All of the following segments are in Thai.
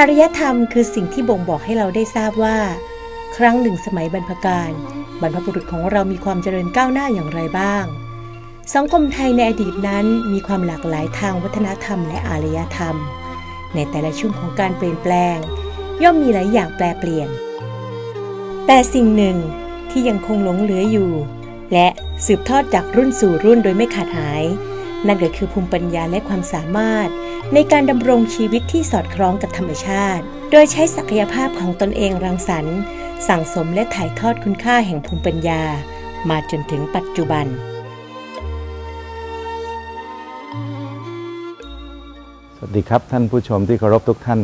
อารยธรรมคือสิ่งที่บ่งบอกให้เราได้ทราบว่า ครั้งหนึ่งสมัยบรรพกาลบรรพบุรุษของเรามีความเจริญก้าวหน้าอย่างไรบ้าง สังคมไทยในอดีตนั้นมีความหลากหลายทางวัฒนธรรมและอารยธรรม ในแต่ละช่วงของการเปลี่ยนแปลง ย่อมมีหลายอย่างแปลเปลี่ยน แต่สิ่งหนึ่งที่ยังคงหลงเหลืออยู่ และสืบทอดจากรุ่นสู่รุ่นโดยไม่ขาดหาย นั่นก็คือภูมิปัญญาและความสามารถ ในการดำรงชีวิตที่สอดคล้องกับธรรมชาติ โดยใช้ศักยภาพของตนเองรังสรรค์ สั่งสมและถ่ายทอดคุณค่าแห่งภูมิปัญญา มาจนถึงปัจจุบัน สวัสดีครับท่านผู้ชมที่เคารพทุกท่าน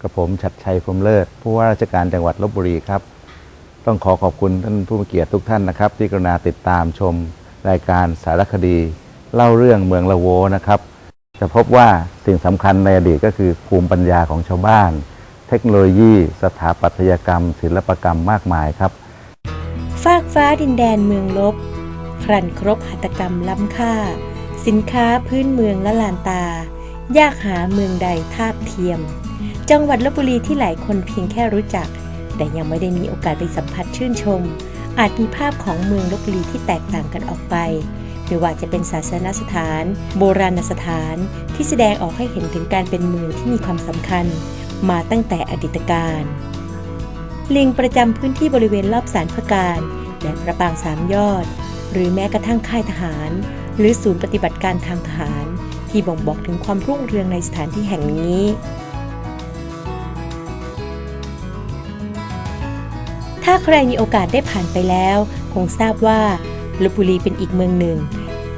กระผมชัดชัยพรมเลิศผู้ว่าราชการจังหวัดลบบุรีครับ ต้องขอขอบคุณท่านผู้มีเกียรติทุกท่านนะครับ ที่กรุณาติดตามชมรายการสารคดี เล่าเรื่องเมืองละโวนะครับ จะพบว่าสิ่งสำคัญในอดีตก็คือภูมิปัญญาของชาวบ้าน เทคโนโลยี สถาปัตยกรรม ศิลปกรรมมากมายครับ ฟากฟ้าดินแดนเมืองลบ ครันครบหัตกรรมล้ำค่า สินค้าพื้นเมืองละลานตา ยากหาเมืองใดทาบเทียม จังหวัดลบบุรีที่หลายคนเพียงแค่รู้จัก แต่ยังไม่ได้มีโอกาสไปสัมผัสชื่นชม อาจมีภาพของเมืองลบบุรีที่แตกต่างกันออกไป ไม่ว่าจะเป็นศาสนสถาน โบราณสถาน ที่แสดงออกให้เห็นถึงการเป็นเมืองที่มีความสำคัญ มาตั้งแต่อดีตการ ลิงประจำพื้นที่บริเวณรอบสารพระการและพระปางสามยอด หรือแม้กระทั่งค่ายทหาร หรือศูนย์ปฏิบัติการทางทหาร ที่บ่งบอกถึงความรุ่งเรืองในสถานที่แห่งนี้ถ้าใครมีโอกาสได้ผ่านไปแล้ว คงทราบว่าลบบุรีเป็นอีกเมืองหนึ่ง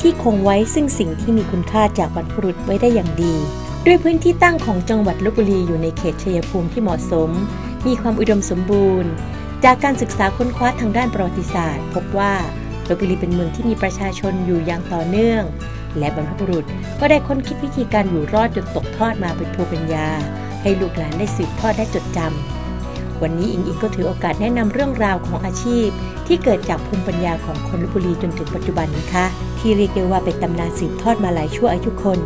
ที่คงไว้ซึ่งสิ่งที่มีคุณค่าจากบรรพบุรุษไว้ได้อย่างดี ด้วยพื้นที่ตั้งของจังหวัดลบบุรีอยู่ในเขตชัยภูมิที่เหมาะสม มีความอุดมสมบูรณ์ จากการศึกษาค้นคว้าทางด้านประวัติศาสตร์ พบว่าลบบุรีเป็นเมืองที่มีประชาชนอยู่อย่างต่อเนื่อง และบรรพบุรุษก็ได้ค้นคิดวิธีการอยู่รอดจนตกทอดมาเป็นภูมิปัญญา ให้ลูกหลานได้สืบทอดและจดจำวันนี้อิงอิงก็ถือโอกาสแนะนำเรื่องราวของอาชีพ ที่เกิดจากภูมิปัญญาของคนลบบุรีจนถึงปัจจุบันนะคะ ที่เรียกได้ว่าเป็นตำนานสืบทอดมาหลายชั่วอายุคน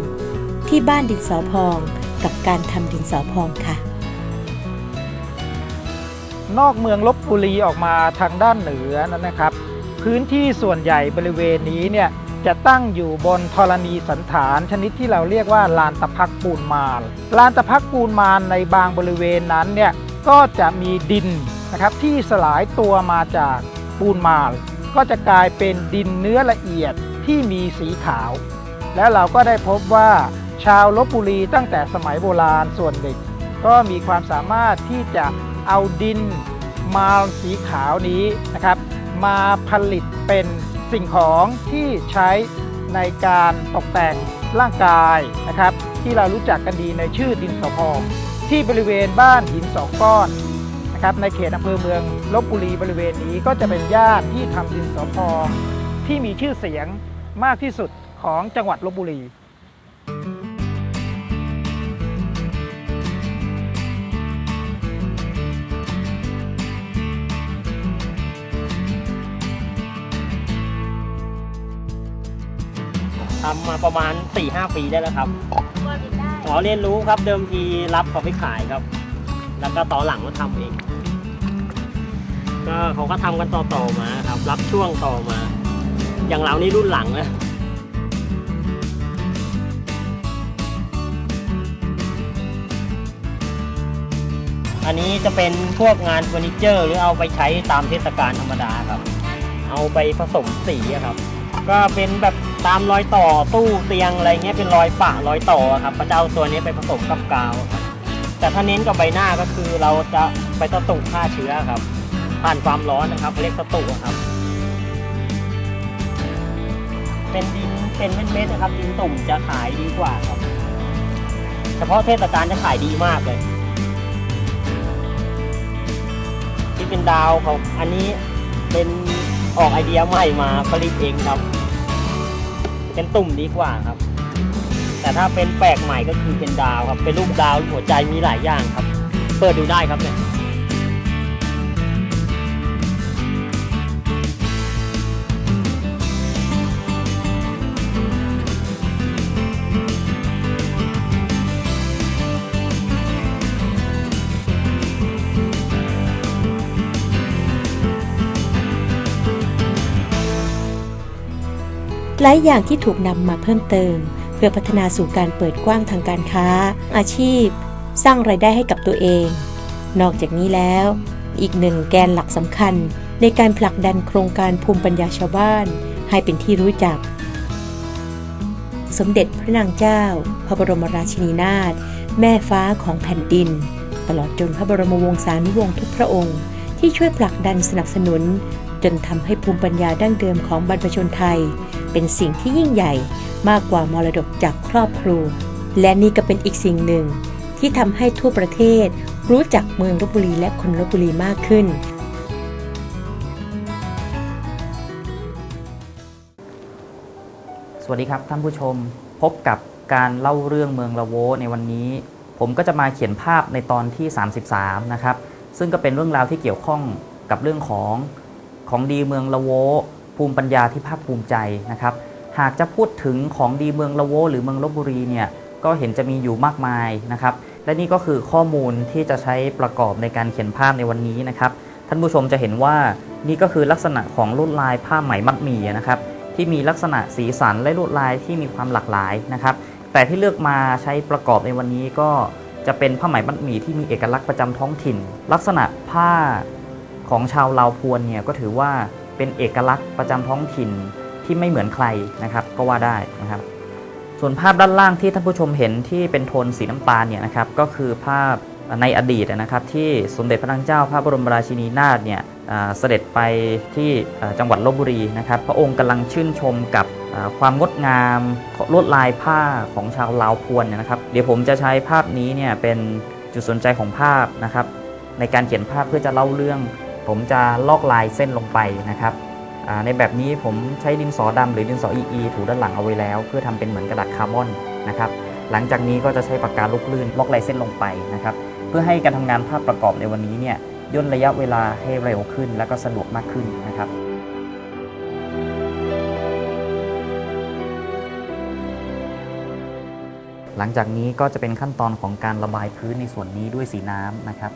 ที่บ้านดินสอพองกับการทำดินสอพองค่ะ นอกเมืองลบบุรีออกมาทางด้านเหนือนั้นนะครับ พื้นที่ส่วนใหญ่บริเวณนี้เนี่ยจะตั้งอยู่บนธรณีสันฐานชนิดที่เราเรียกว่าลานตะพักปูนมารลานตะพักปูนมารในบางบริเวณนั้นเนี่ยก็จะมีดินนะครับที่สลายตัวมาจากปูนมารก็จะกลายเป็นดินเนื้อละเอียด ที่มีสีขาว แล้วเราก็ได้พบว่าชาวลบบุรีตั้งแต่สมัยโบราณส่วนหนึ่งก็มีความสามารถที่จะเอาดินมาสีขาวนี้นะครับ มาผลิตเป็นสิ่งของที่ใช้ในการตกแต่งร่างกายนะครับ ที่เรารู้จักกันดีในชื่อดินสอพองที่บริเวณบ้านหินสองก้อนนะครับในเขตอำเภอเมืองลบบุรีบริเวณนี้ก็จะเป็นย่านที่ทำดินสอพองที่มีชื่อเสียง มากที่สุดของจังหวัดลบบุรี ทำมาประมาณ 4-5 ปีได้แล้วครับขอเรียนรู้ครับเดิมทีรับเขาไปขายครับ แล้วก็ต่อหลังมาทำเอง ก็เขาก็ทำกันต่อๆมาครับ รับช่วงต่อมา อย่างเรานี่รุ่นหลังนะอันนี้จะเป็นพวกงานเฟอร์นิเจอร์ หรือเอาไปใช้ตามเทศกาลธรรมดาครับ เอาไปผสมสีครับ ก็เป็นแบบตามรอยต่อตู้เตียงอะไรเงี้ยเป็นรอยปะรอยต่อครับพระเจ้าตัวนี้ไปผสมกับกาวครับแต่ถ้าเน้นกับใบหน้าก็คือเราจะไปสตุฆ่าเชื้อครับ ผ่านความร้อนนะครับเรียกสตุครับ เป็นดินเป็นเม็ดๆนะครับดินตุ่มจะขายดีกว่าครับ เฉพาะเทศกาลจะขายดีมากเลย ที่เป็นดาวเขาอันนี้เป็นออกไอเดียใหม่มาผลิตเองครับ เป็นตุ่มดีกว่าครับ แต่ถ้าเป็นแปลกใหม่ก็คือเป็นดาวครับ เป็นรูปดาวหัวใจมีหลายอย่างครับ เปิดดูได้ครับเนี่ย หลายอย่างที่ถูกนำมาเพิ่มเติม เพื่อพัฒนาสู่การเปิดกว้างทางการค้า อาชีพ สร้างไรายได้ให้กับตัวเอง นอกจากนี้แล้ว อีกหนึ่งแกนหลักสำคัญ ในการผลักดันโครงการภูมิปัญญาชาวบ้าน ให้เป็นที่รู้จัก สมเด็จพระนางเจ้า พระบรมราชินีนาถแม่ฟ้าของแผ่นดิน ตลอดจนพระบรมวงศานุวงศ์ทุกพระองค์ ที่ช่วยผลักดันสนับสนุน จนทำให้ภูมิปัญญาดั้งเดิมของบรรพชนไทย เป็นสิ่งที่ยิ่งใหญ่มากกว่ามรดกจากครอบครัว และนี่ก็เป็นอีกสิ่งหนึ่ง ที่ทำให้ทั่วประเทศ รู้จักเมืองลบบุรีและคนลบบุรีมากขึ้น สวัสดีครับท่านผู้ชมพบกับการเล่าเรื่องเมืองละโวในวันนี้ ผมก็จะมาเขียนภาพในตอนที่ 33 นะครับ ซึ่งก็เป็นเรื่องราวที่เกี่ยวข้องกับเรื่องของ ของดีเมืองละโวภูมิปัญญาที่ภาคภูมิใจนะครับ หากจะพูดถึงของดีเมืองละโวหรือเมืองลบบุรีเนี่ยก็เห็นจะมีอยู่มากมายนะครับ และนี่ก็คือข้อมูลที่จะใช้ประกอบในการเขียนภาพในวันนี้นะครับ ท่านผู้ชมจะเห็นว่านี่ก็คือลักษณะของลวดลายผ้าไหมมัดหมี่นะครับ ที่มีลักษณะสีสันและลวดลายที่มีความหลากหลายนะครับ แต่ที่เลือกมาใช้ประกอบในวันนี้ก็จะเป็นผ้าไหมมัดหมี่ที่มีเอกลักษณ์ประจำท้องถิ่น ลักษณะผ้า ของชาวลาวพวนเนี่ยก็ถือว่าเป็นเอกลักษณ์ประจำท้องถิ่นที่ไม่เหมือนใครนะครับก็ว่าได้นะครับ ส่วนภาพด้านล่างที่ท่านผู้ชมเห็นที่เป็นโทนสีน้ำตาลเนี่ยนะครับก็คือภาพในอดีตนะครับ ที่สมเด็จพระนางเจ้าพระบรมราชินีนาถเนี่ยเสด็จไปที่จังหวัดลบบุรีนะครับ พระองค์กำลังชื่นชมกับความงดงามลวดลายผ้าของชาวลาวพวนเนี่ยนะครับ เดี๋ยวผมจะใช้ภาพนี้เนี่ยเป็นจุดสนใจของภาพนะครับ ในการเขียนภาพเพื่อจะเล่าเรื่อง ผมจะลอกลายเส้นลงไปนะครับในแบบนี้ผมใช้ดินสอดำหรือดินสอ EE ถูด้านหลังเอาไว้แล้ว เพื่อทำเป็นเหมือนกระดาษคาร์บอนนะครับหลังจากนี้ก็จะใช้ปากกาลูกลื่นลอกลายเส้นลงไปนะครับเพื่อให้การทำงานภาพประกอบในวันนี้เนี่ยย่นระยะเวลาให้เร็วขึ้น และก็สะดวกมากขึ้นนะครับหลังจากนี้ก็จะเป็นขั้นตอนของการระบายพื้นในส่วนนี้ด้วยสีน้ำนะครับ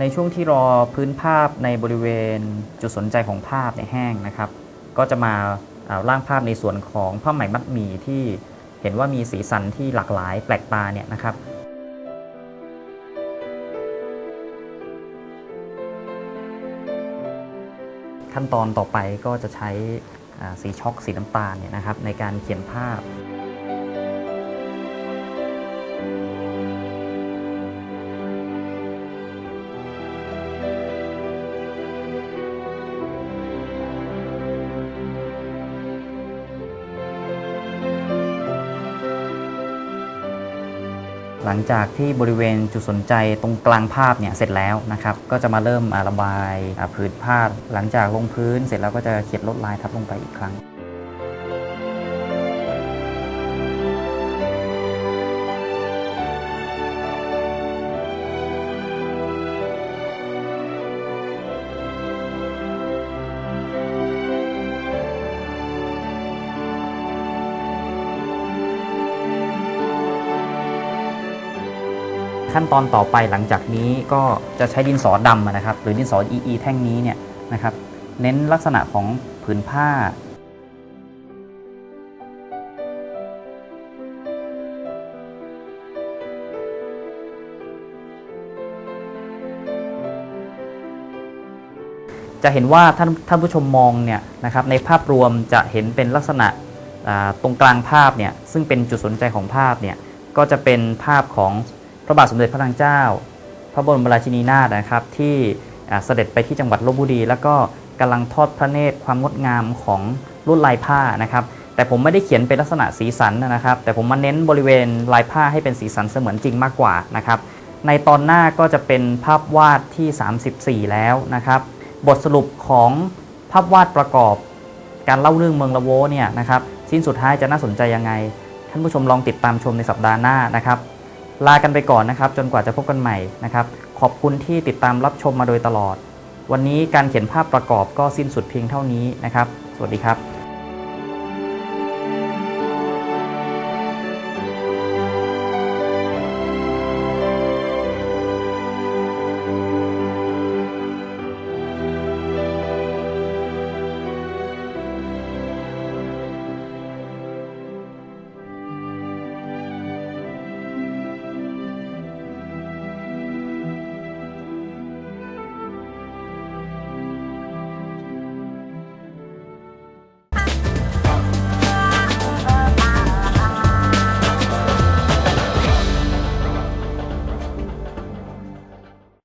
ในช่วงที่รอพื้นภาพในบริเวณจุดสนใจของภาพในแห้งนะครับ ก็จะมาร่างภาพในส่วนของผ้าไหมมัดหมี่ที่เห็นว่ามีสีสันที่หลากหลายแปลกตาเนี่ยนะครับขั้นตอนต่อไปก็จะใช้สีช็อกสีน้ำตาลเนี่ยนะครับในการเขียนภาพ หลังจากที่บริเวณจุดสนใจตรงกลางภาพเนี่ยเสร็จแล้วนะครับ ก็จะมาเริ่มระบายผืนผ้าหลังจากลงพื้นเสร็จแล้วก็จะเขียนลวดลายทับลงไปอีกครั้ง ขั้นตอนต่อไปหลังจากนี้ก็จะใช้ดินสอดำนะครับ หรือดินสอ EE แท่งนี้เนี่ยนะครับ เน้นลักษณะของผืนผ้าจะเห็นว่าท่านท่านผู้ชมมองเนี่ยนะครับในภาพรวมจะเห็นเป็นลักษณะตรงกลางภาพเนี่ยซึ่งเป็นจุดสนใจของภาพเนี่ยก็จะเป็นภาพของ ระบาทสมเด็จพระนางเจ้า พระบรมราชินีนาถนะครับที่เสด็จไปที่จังหวัดลบบุรี แล้วก็กำลังทอดพระเนตรความงดงามของลวดลายผ้านะครับแต่ผมไม่ได้เขียนเป็นลักษณะสีสันนะครับ แต่ผมมาเน้นบริเวณลายผ้าให้เป็นสีสันเสมือนจริงมากกว่านะครับในตอนหน้าก็จะเป็นภาพวาดที่ 34 แล้วนะครับ บทสรุปของภาพวาดประกอบ การเล่าเรื่องเมืองละโวเนี่ยนะครับ สิ้นสุดท้ายจะน่าสนใจยังไง ท่านผู้ชมลองติดตามชมในสัปดาห์หน้านะครับ ลากันไปก่อนนะครับ จนกว่าจะพบกันใหม่นะครับ ขอบคุณที่ติดตามรับชมมาโดยตลอด วันนี้การเขียนภาพประกอบก็สิ้นสุดเพียงเท่านี้นะครับ สวัสดีครับ